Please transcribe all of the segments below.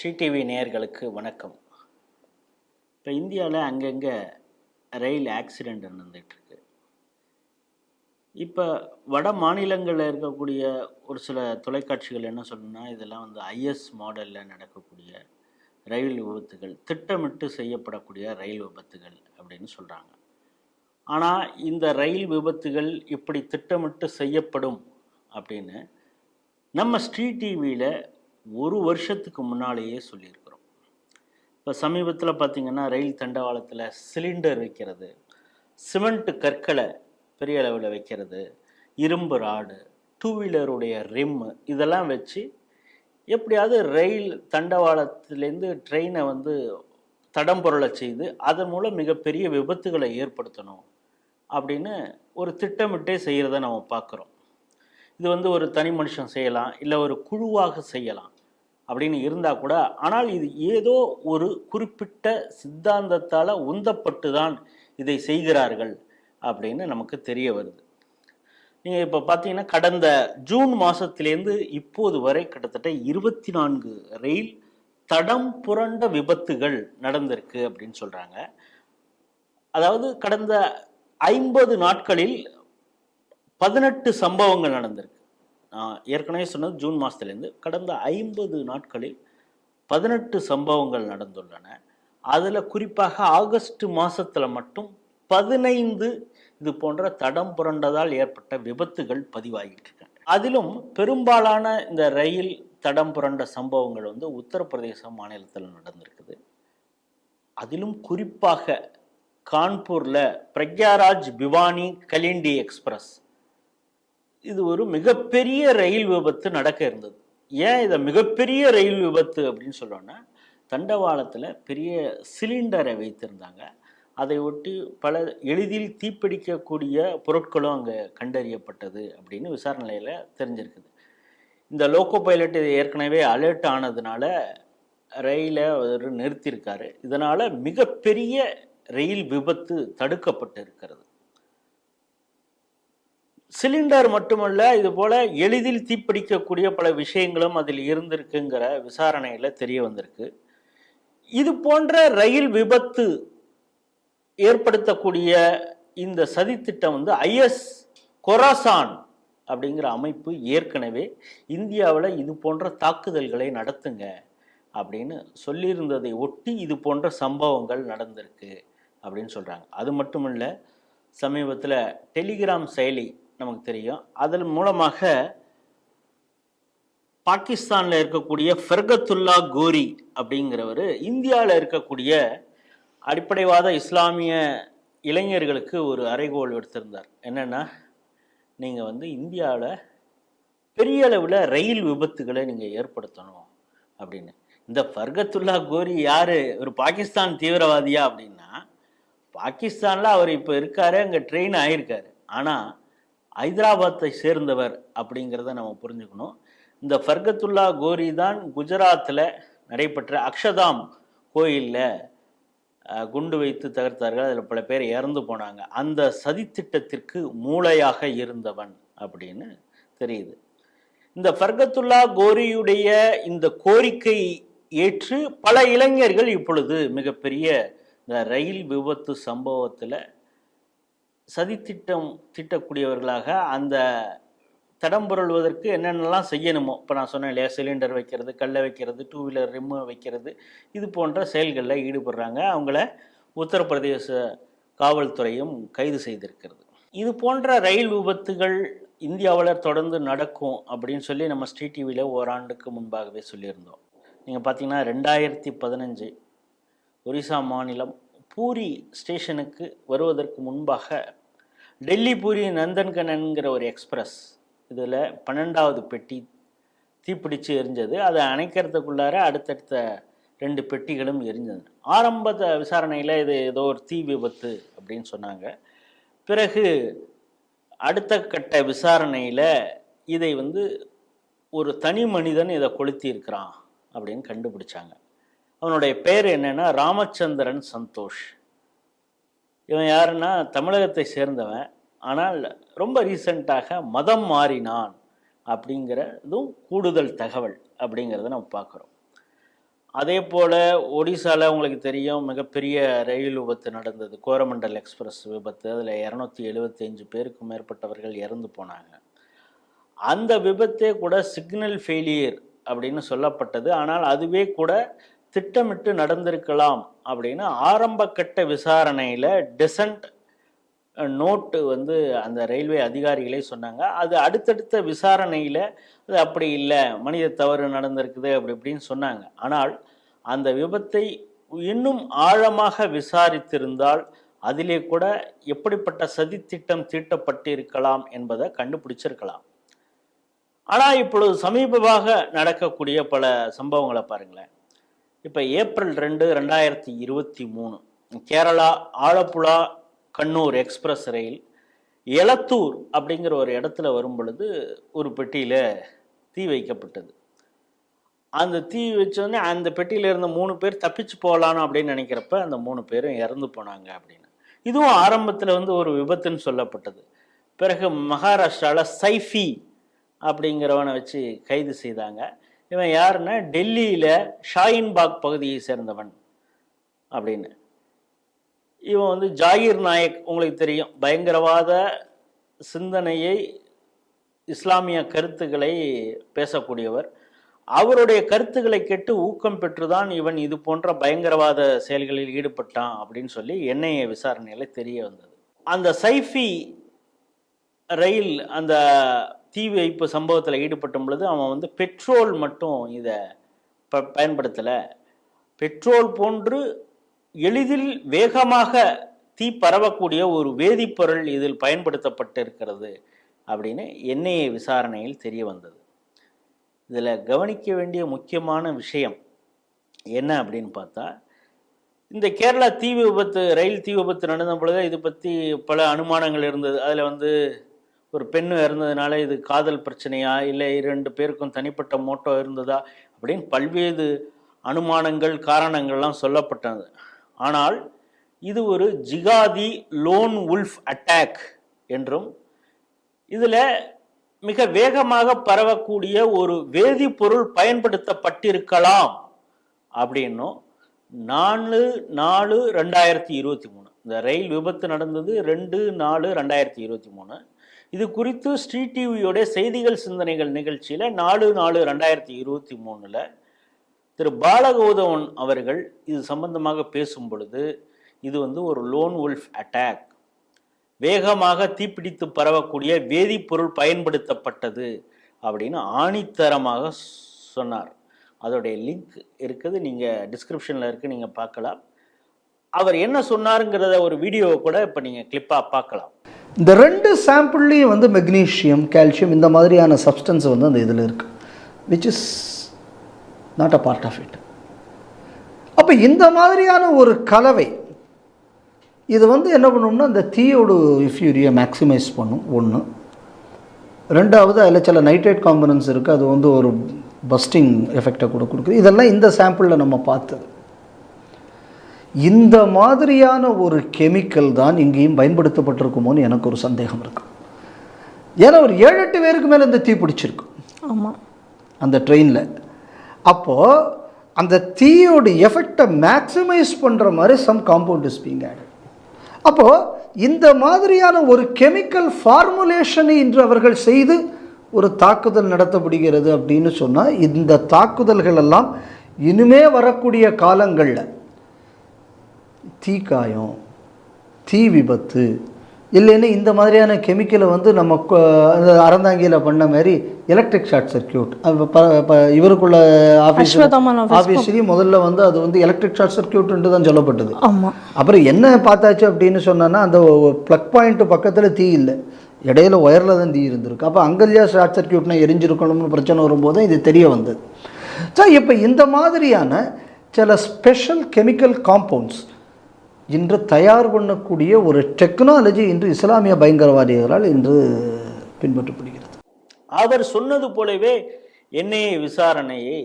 ஸ்ரீடிவி நேயர்களுக்கு வணக்கம். இப்போ இந்தியாவில் அங்கங்கே ரயில் ஆக்சிடெண்ட் நடந்துகிட்ருக்கு. இப்போ வட மாநிலங்களில் இருக்கக்கூடிய ஒரு சில தொலைக்காட்சிகள் என்ன சொல்லணும்னா இதெல்லாம் வந்து ஐஎஸ் மாடலில் நடக்கக்கூடிய ரயில் விபத்துகள் திட்டமிட்டு செய்யப்படக்கூடிய ரயில் விபத்துகள் அப்படின்னு சொல்கிறாங்க ஆனால் இந்த ரயில் விபத்துகள் இப்படி திட்டமிட்டு செய்யப்படும் அப்படின்னு நம்ம ஸ்ரீ டிவியில் ஒரு வருஷத்துக்கு முன்னாலேயே சொல்லியிருக்கிறோம். இப்போ சமீபத்தில் பார்த்திங்கன்னா ரயில் தண்டவாளத்தில் சிலிண்டர் வைக்கிறது சிமெண்ட் கற்களை பெரிய அளவில் வைக்கிறது இரும்பு ராடு டூ வீலருடைய ரிம்மு இதெல்லாம் வச்சு எப்படியாவது ரயில் தண்டவாளத்திலேருந்து ட்ரெயினை வந்து தடம் பொருளை செய்து அதன் மூலம் மிகப்பெரிய விபத்துகளை ஏற்படுத்தணும் அப்படின்னு ஒரு திட்டமிட்டே செய்கிறத நம்ம பார்க்குறோம். இது வந்து ஒரு தனி மனுஷன் செய்யலாம் இல்லை ஒரு குழுவாக செய்யலாம். அப்படின்னு இருந்தால் கூட ஆனால் இது ஏதோ ஒரு குறிப்பிட்ட சித்தாந்தத்தால் உந்தப்பட்டு தான் இதை செய்கிறார்கள் அப்படின்னு நமக்கு தெரிய வருது. நீங்கள் இப்போ பார்த்தீங்கன்னா கடந்த ஜூன் மாதத்திலேருந்து இப்போது வரை கிட்டத்தட்ட இருபத்தி நான்கு ரயில் தடம் புரண்ட விபத்துகள் நடந்திருக்கு அப்படின்னு சொல்கிறாங்க அதாவது கடந்த ஐம்பது நாட்களில் பதினெட்டு சம்பவங்கள் நடந்திருக்கு. நான் ஏற்கனவே சொன்னது ஜூன் மாதத்துலேருந்து கடந்த ஐம்பது நாட்களில் பதினெட்டு சம்பவங்கள் நடந்துள்ளன. அதில் குறிப்பாக ஆகஸ்ட் மாதத்தில் மட்டும் பதினைந்து இது போன்ற தடம் புரண்டதால் ஏற்பட்ட விபத்துகள் பதிவாகிட்டு அதிலும் பெரும்பாலான இந்த ரயில் தடம் புரண்ட சம்பவங்கள் வந்து உத்தரப்பிரதேச மாநிலத்தில் நடந்திருக்குது. அதிலும் குறிப்பாக கான்பூரில் பிரக்யாராஜ் பிவானி கலிண்டி எக்ஸ்பிரஸ் இது ஒரு மிகப்பெரிய ரயில் விபத்து நடக்க இருந்தது. ஏன் இதை மிகப்பெரிய ரயில் விபத்து அப்படின்னு சொல்லோன்னா தண்டவாளத்தில் பெரிய சிலிண்டரை வைத்திருந்தாங்க. அதை ஒட்டி பல எளிதில் தீப்பிடிக்கக்கூடிய பொருட்களும் அங்கே கண்டறியப்பட்டது அப்படின்னு விசாரணையில் தெரிஞ்சிருக்குது. இந்த லோக்கோ பைலட் இது ஏற்கனவே அலர்ட் ஆனதுனால ரயிலை அவர் நிறுத்தியிருக்காரு. இதனால் மிகப்பெரிய ரயில் விபத்து தடுக்கப்பட்டு இருக்கிறது சிலிண்டர் மட்டுமல்ல இது போல எளிதில் தீப்பிடிக்கக்கூடிய பல விஷயங்களும் அதில் இருந்திருக்குங்கிற விசாரணையில் தெரிய வந்திருக்கு. இது போன்ற ரயில் விபத்து ஏற்படுத்தக்கூடிய இந்த சதித்திட்டம் வந்து ஐஎஸ் கொராசான் அப்படிங்கிற அமைப்பு ஏற்கனவே இந்தியாவில் இது போன்ற தாக்குதல்களை நடத்துங்க அப்படின்னு சொல்லியிருந்ததை ஒட்டி இது போன்ற சம்பவங்கள் நடந்திருக்கு அப்படின்னு சொல்கிறாங்க அது மட்டும் இல்லை சமீபத்தில் டெலிகிராம் செயலி நமக்கு தெரியும். அதன் மூலமாக பாகிஸ்தானில் இருக்கக்கூடிய ஃபெர்கத்துல்லா கோரி அப்படிங்கிறவர் இந்தியாவில் இருக்கக்கூடிய அடிப்படைவாத இஸ்லாமிய இளைஞர்களுக்கு ஒரு அறைகோல் எடுத்திருந்தார். என்னென்னா நீங்கள் வந்து இந்தியாவில் பெரிய அளவில் ரயில் விபத்துகளை நீங்கள் ஏற்படுத்தணும் அப்படின்னு. இந்த ஃபர்கத்துல்லா கோரி யார்? ஒரு பாகிஸ்தான் தீவிரவாதியா அப்படின்னா பாகிஸ்தானில் அவர் இப்போ இருக்காரு அங்கே ட்ரெயின் ஆகியிருக்காரு ஆனால் ஹைதராபாத்தை சேர்ந்தவர் அப்படிங்கிறத நம்ம புரிஞ்சுக்கணும். இந்த ஃபர்கத்துல்லா கோரி தான் குஜராத்தில் நடைபெற்ற அக்ஷதாம் கோயிலில் குண்டு வைத்து தகர்த்தார்கள். அதில் பல பேர் இறந்து போனாங்க. அந்த சதித்திட்டத்திற்கு மூளையாக இருந்தவன் அப்படின்னு தெரியுது. இந்த ஃபர்கத்துல்லா கோரியுடைய இந்த கோரிக்கை ஏற்று பல இளைஞர்கள் இப்பொழுது மிகப்பெரிய இந்த ரயில் விபத்து சம்பவத்தில் சதித்திட்டம் திட்டக்கூடியவர்களாக அந்த தடம் புரள்வதற்கு என்னென்னலாம் செய்யணுமோ இப்போ நான் சொன்னேன் இல்லையா சிலிண்டர் வைக்கிறது கல்லை வைக்கிறது டூ வீலர் ரிம்மு வைக்கிறது இது போன்ற செயல்களில் ஈடுபடுறாங்க. அவங்கள உத்தரப்பிரதேச காவல்துறையும் கைது செய்திருக்கிறது. இது போன்ற ரயில் விபத்துகள் இந்தியாவில் தொடர்ந்து நடக்கும் அப்படின்னு சொல்லி நம்ம ஸ்ரீ டிவியில் ஓராண்டுக்கு முன்பாகவே சொல்லியிருந்தோம். நீங்கள் பார்த்தீங்கன்னா ரெண்டாயிரத்தி பதினஞ்சு ஒரிசா மாநிலம் பூரி ஸ்டேஷனுக்கு வருவதற்கு முன்பாக டெல்லி பூரி நந்தன்கண்ணன்கிற ஒரு எக்ஸ்பிரஸ். இதில் பன்னெண்டாவது பெட்டி தீப்பிடிச்சு எரிஞ்சது. அதை அணைக்கிறதுக்குள்ளார அடுத்தடுத்த ரெண்டு பெட்டிகளும் எரிஞ்சது. ஆரம்ப விசாரணையில் இது ஏதோ ஒரு தீ விபத்து அப்படின்னு சொன்னாங்க. பிறகு அடுத்த கட்ட விசாரணையில் இதை வந்து ஒரு தனி மனிதன் இதை கொளுத்தி இருக்கிறான் அப்படின்னு கண்டுபிடிச்சாங்க. அவனுடைய பேர் என்னென்னா ராமச்சந்திரன் சந்தோஷ். இவன் யாருன்னா தமிழகத்தை சேர்ந்தவன். ஆனால் ரொம்ப ரீசண்டாக மதம் மாறினான் அப்படிங்கிற இதுவும் கூடுதல் தகவல் அப்படிங்கிறத நம்ம பார்க்குறோம். அதே போல் ஒடிசாவில் உங்களுக்கு தெரியும் மிகப்பெரிய ரயில் விபத்து நடந்தது. கோரமண்டல் எக்ஸ்பிரஸ் விபத்து. அதில் இரநூத்தி எழுபத்தஞ்சு பேருக்கு மேற்பட்டவர்கள் இறந்து போனாங்க. அந்த விபத்தே கூட சிக்னல் ஃபெயிலியர் அப்படின்னு சொல்லப்பட்டது. ஆனால் அதுவே கூட திட்டமிட்டு நடந்திருக்கலாம் அப்படின்னு ஆரம்ப கட்ட விசாரணையில் டெசன்ட் நோட்டு வந்து அந்த ரயில்வே அதிகாரிகளே சொன்னாங்க. அது அடுத்தடுத்த விசாரணையில் அது அப்படி இல்லை மனித தவறு நடந்திருக்குது அப்படி இப்படின்னு சொன்னாங்க. ஆனால் அந்த விபத்தை இன்னும் ஆழமாக விசாரித்திருந்தால் அதிலே கூட எப்படிப்பட்ட சதித்திட்டம் தீட்டப்பட்டிருக்கலாம் என்பதை கண்டுபிடிச்சிருக்கலாம். ஆனால் இப்பொழுது சமீபமாக நடக்கக்கூடிய பல சம்பவங்களை பாருங்களேன். இப்போ ஏப்ரல் ரெண்டு ரெண்டாயிரத்தி இருபத்தி மூணு கேரளா ஆலப்புழா கண்ணூர் எக்ஸ்பிரஸ் ரயில் எலத்தூர் அப்படிங்கிற ஒரு இடத்துல வரும் பொழுது ஒரு பெட்டியில் தீ வைக்கப்பட்டது. அந்த தீ வச்சோடனே அந்த பெட்டியில் இருந்த மூணு பேர் தப்பிச்சு போகலான்னு அப்படின்னு நினைக்கிறப்ப அந்த மூணு பேரும் இறந்து போனாங்க அப்படின்னு. இதுவும் ஆரம்பத்தில் வந்து ஒரு விபத்துன்னு சொல்லப்பட்டது. பிறகு மகாராஷ்டிராவில் சைஃபி அப்படிங்கிறவனை வச்சு கைது செய்தாங்க. இவன் யாருன்னா டெல்லியில் ஷாயின்பாக் பகுதியை சேர்ந்தவன் அப்படின்னு. இவன் வந்து ஜாகிர் நாயக் உங்களுக்கு தெரியும். பயங்கரவாத சிந்தனையை இஸ்லாமிய கருத்துக்களை பேசக்கூடியவர். அவருடைய கருத்துக்களை கேட்டு ஊக்கம் பெற்றுதான் இவன் இது போன்ற பயங்கரவாத செயல்களில் ஈடுபட்டான் அப்படின்னு சொல்லி என்ஐஏ விசாரணையில் தெரிய வந்தது. அந்த சைஃபி ரயில் அந்த தீ வைப்பு சம்பவத்தில் ஈடுபட்டும் பொழுது அவன் வந்து பெட்ரோல் மட்டும் இதை ப பயன்படுத்தலை. பெட்ரோல் போன்று எளிதில் வேகமாக தீ பரவக்கூடிய ஒரு வேதிப்பொருள் இதில் பயன்படுத்தப்பட்டிருக்கிறது அப்படின்னு என்ஐஏ விசாரணையில் தெரிய வந்தது. இதில் கவனிக்க வேண்டிய முக்கியமான விஷயம் என்ன அப்படின்னு பார்த்தா இந்த கேரளா தீ விபத்து ரயில் தீ விபத்து நடந்த பொழுது இது பற்றி பல அனுமானங்கள் இருந்தது. அதில் வந்து ஒரு பெண்ணு இருந்ததுனால இது காதல் பிரச்சனையா? இல்லை இரண்டு பேருக்கும் தனிப்பட்ட மோட்டோ இருந்ததா? அப்படின்னு பல்வேறு அனுமானங்கள் காரணங்கள்லாம் சொல்லப்பட்டது. ஆனால் இது ஒரு ஜிகாதி லோன் உல்ஃப் அட்டாக் என்றும் இதில் மிக வேகமாக பரவக்கூடிய ஒரு வேதிப்பொருள் பயன்படுத்தப்பட்டிருக்கலாம் அப்படின்னும் நாலு நாலு ரெண்டாயிரத்தி இருபத்தி மூணு. இந்த ரயில் விபத்து நடந்தது ரெண்டு நாலு ரெண்டாயிரத்தி இருபத்தி மூணு. இது குறித்து ஸ்ரீ டிவியோட செய்திகள் சிந்தனைகள் நிகழ்ச்சியில் நாலு நாலு ரெண்டாயிரத்தி இருபத்தி மூணில் திரு பாலகௌதமன் அவர்கள் இது சம்பந்தமாக பேசும் பொழுது இது வந்து ஒரு லோன் உல்ஃப் அட்டாக் வேகமாக தீப்பிடித்து பரவக்கூடிய வேதிப்பொருள் பயன்படுத்தப்பட்டது அப்படின்னு ஆணித்தரமாக சொன்னார். அதோடைய லிங்க் இருக்குது நீங்கள் டிஸ்கிரிப்ஷனில் இருக்குது நீங்கள் பார்க்கலாம். அவர் என்ன சொன்னாருங்கிறத ஒரு வீடியோவை கூட இப்போ நீங்கள் கிளிப்பாக பார்க்கலாம். இந்த ரெண்டு சாம்பிள்லேயும் வந்து மெக்னீஷியம் கால்சியம் இந்த மாதிரியான சப்ஸ்டன்ஸ் வந்து அந்த இதில் இருக்குது which is not a part of it அப்போ இந்த மாதிரியான ஒரு கலவை இது வந்து என்ன பண்ணும்னா இந்த தீயோட இஃப்யூரியை மேக்ஸிமைஸ் பண்ணும். ஒன்று ரெண்டாவது அதில் சில நைட்ரேட் காம்பனன்ஸ் இருக்குது அது வந்து ஒரு பஸ்டிங் எஃபெக்டை கூட கொடுக்குது. இதெல்லாம் இந்த சாம்பிளில் நம்ம பார்த்தது. இந்த மாதிரியான ஒரு கெமிக்கல் தான் இங்கேயும் பயன்படுத்தப்பட்டிருக்குமோன்னு எனக்கு ஒரு சந்தேகம் இருக்கு. ஏன்னா ஒரு ஏழு எட்டு பேருக்கு மேலே இந்த தீ பிடிச்சிருக்கு. ஆமாம் அந்த ட்ரெயினில் அப்போது அந்த தீயோட எஃபெக்டை மேக்ஸிமைஸ் பண்ணுற மாதிரி some compound is being added அப்போது இந்த மாதிரியான ஒரு கெமிக்கல் ஃபார்முலேஷனை இன்று அவர்கள் செய்து ஒரு தாக்குதல் நடத்தப்படுகிறது அப்படின்னு சொன்னால் இந்த தாக்குதல்கள் எல்லாம் இனிமே வரக்கூடிய காலங்களில் தீக்காயம் தீ விபத்து இல்லைன்னா இந்த மாதிரியான கெமிக்கலை வந்து நம்ம அறந்தாங்கியில் பண்ண மாதிரி எலக்ட்ரிக் ஷார்ட் சர்க்கியூட் இவருக்குள்ள ஆஃபீஸ் ஆஃபீஸ்லேயும் முதல்ல வந்து அது வந்து எலக்ட்ரிக் ஷார்ட் சர்க்கியூட்ன்ட்டு தான் சொல்லப்பட்டது அப்புறம் என்ன பார்த்தாச்சு அப்படின்னு சொன்னோன்னா அந்த ப்ளக் பாயிண்ட் பக்கத்தில் தீ இல்லை. இடையில ஒயரில் தான் தீ இருந்திருக்கு. அப்போ அங்கல்லையா ஷார்ட் சர்க்கியூட்னா எரிஞ்சிருக்கணும்னு பிரச்சனை வரும்போது இது தெரிய வந்தது. ஸோ இப்போ இந்த மாதிரியான சில ஸ்பெஷல் கெமிக்கல் காம்பவுண்ட்ஸ் இன்று தயார் பண்ணக்கூடிய ஒரு டெக்னாலஜி இன்று இஸ்லாமிய பயங்கரவாதிகளால் இன்று பின்பற்றப்படுகிறது. அவர் சொன்னது போலவே என்ஐஏ விசாரணையை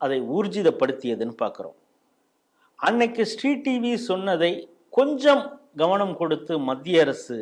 அதை ஊர்ஜிதப்படுத்தியதுன்னு பார்க்குறோம். அன்னைக்கு ஸ்ரீ டிவி சொன்னதை கொஞ்சம் கவனம் கொடுத்து மத்திய அரசு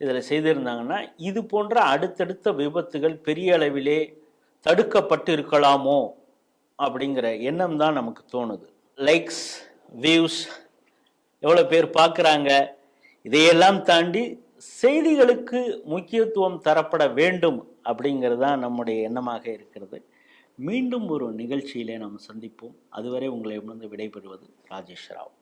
இதில் செய்திருந்தாங்கன்னா இது போன்ற அடுத்தடுத்த விபத்துகள் பெரிய அளவிலே தடுக்கப்பட்டு இருக்கலாமோ அப்படிங்கிற எண்ணம் தான் நமக்கு தோணுது. லைக்ஸ் வியூஸ் எவ்வளோ பேர் பார்க்குறாங்க? இதையெல்லாம் தாண்டி செய்திகளுக்கு முக்கியத்துவம் தரப்பட வேண்டும் அப்படிங்கிறது தான் நம்முடைய எண்ணமாக இருக்கிறது. மீண்டும் ஒரு நிகழ்ச்சியிலே நாம் சந்திப்போம். அதுவரை உங்களை உணர்ந்து விடைபெறுவது ராஜேஷ் ராவ்.